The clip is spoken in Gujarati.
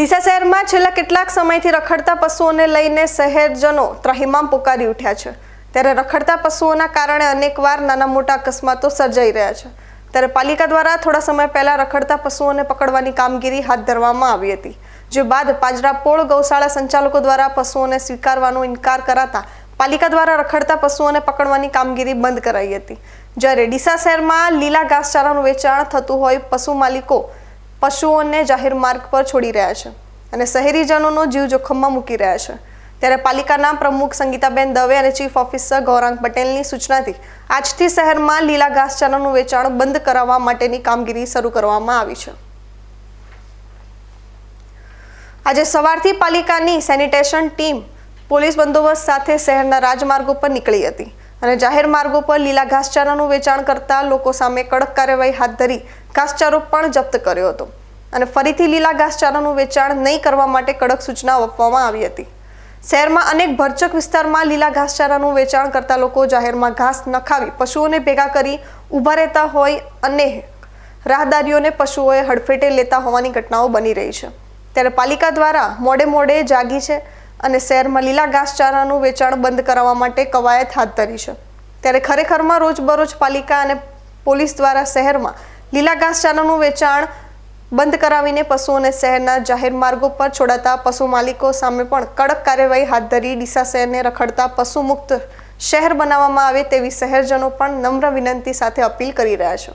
ડીસા શહેરમાં છેલ્લા કેટલાક સમયથી રખડતા પશુઓને લઈને શહેરજનો ત્રાહિમામ પુકારી ઉઠ્યા છે. ત્યારે રખડતા પશુઓના કારણે અનેકવાર નાના મોટા અકસ્માતો સર્જાઈ રહ્યા છે. ત્યારે પાલિકા દ્વારા થોડા સમય પહેલા રખડતા પશુઓને પકડવાની કામગીરી હાથ ધરવામાં આવી હતી, જે બાદ પાજરાપોળ ગૌશાળા સંચાલકો દ્વારા પશુઓને સ્વીકારવાનો ઇનકાર કરાતા પાલિકા દ્વારા રખડતા પશુઓને પકડવાની કામગીરી બંધ કરાઈ હતી. જ્યારે ડીસા શહેરમાં લીલા ઘાસચારાનું વેચાણ થતું હોય, પશુ માલિકો પશુઓને જાહેર માર્ગ પર છોડી રહ્યા છે અને શહેરીજનોનો જીવ જોખમમાં મૂકી રહ્યા છે. ત્યારે પાલિકાના પ્રમુખ સંગીતાબેન દવે અને ચીફ ઓફિસર ગૌરાંગ પટેલની સૂચનાથી આજથી શહેરમાં લીલા ઘાસચારાનું વેચાણ બંધ કરાવવા માટેની કામગીરી શરૂ કરવામાં આવી છે. આજે સવારથી પાલિકાની સેનિટેશન ટીમ પોલીસ બંદોબસ્ત સાથે શહેરના રાજમાર્ગો પર નીકળી હતી. અને જાહેર માર્ગો પર લીલા ઘાસચારાનું વેચાણ કરતા લોકો સામે કડક કાર્યવાહી હાથ ધરી ઘાસચારો પણ જપ્ત કર્યો હતો. અને ફરીથી લીલા ઘાસચારાનું વેચાણ નહીં કરવા માટે કડક સૂચનાઓ આપવામાં આવી હતી. શહેરમાં અનેક ભરચક વિસ્તારમાં લીલા ઘાસચારાનું વેચાણ કરતા લોકો જાહેરમાં ઘાસ નખાવી પશુઓને ભેગા કરી ઊભા રહેતા હોય અને રાહદારીઓને પશુઓએ હડફેટે લેતા હોવાની ઘટનાઓ બની રહી છે. ત્યારે પાલિકા દ્વારા મોડે મોડે જાગી છે અને શહેરમાં લીલા ઘાસચારાનું વેચાણ બંધ કરાવવા માટે કવાયત હાથ ધરી છે. ત્યારે ખરેખરમાં રોજબરોજ પાલિકા અને પોલીસ દ્વારા શહેરમાં લીલા ઘાસચારાનું વેચાણ બંધ કરાવીને પશુઓને શહેરના જાહેર માર્ગો પર છોડાતા પશુ માલિકો સામે પણ કડક કાર્યવાહી હાથ ધરી ડીસા શહેરને રખડતા પશુ મુક્ત શહેર બનાવવામાં આવે તેવી શહેરજનો પણ નમ્ર વિનંતી સાથે અપીલ કરી રહ્યા છે.